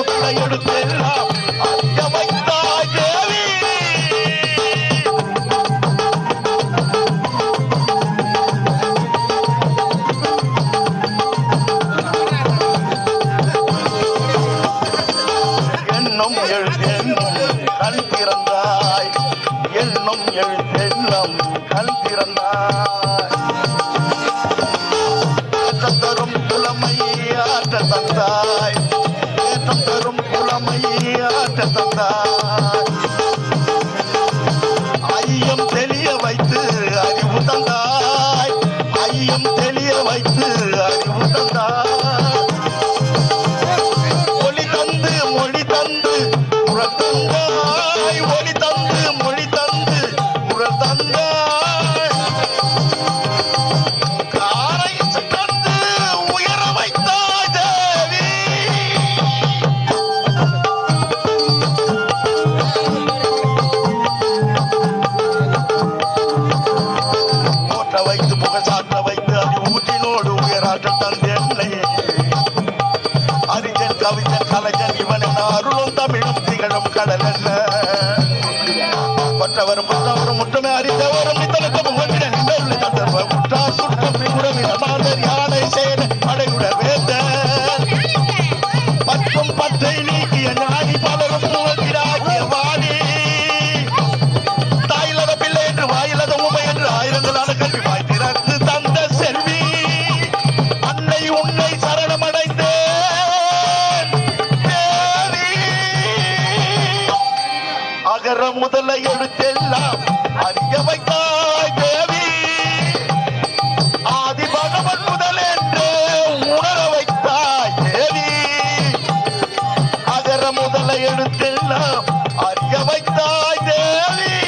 முட்டை எடுத்தெல்லாம் அங்க வைத்தாய் தேவி எண்ணம் திறந்தாய். எண்ணம் எழுத்தென்னும் கண் திறந்தாய். ஆற்ற தந்தாய். தந்தரும் புலமை ஆற்ற தந்தாய். நாடும் தந்தேன்லே அறிஞன் கவிஞன் கலைஞன் இவனின் அருளும் தமிழும் திகழும் கடல் அல்ல மற்றவரும் அகர முதல எழுத்தெல்லாம் அறிய வைத்தாய் தேவி. ஆதி பகவன் முதல் என்று உணர வைத்தாய் தேவி. அகர முதல எழுத்தெல்லாம் அறிய வைத்தாய் தேவி.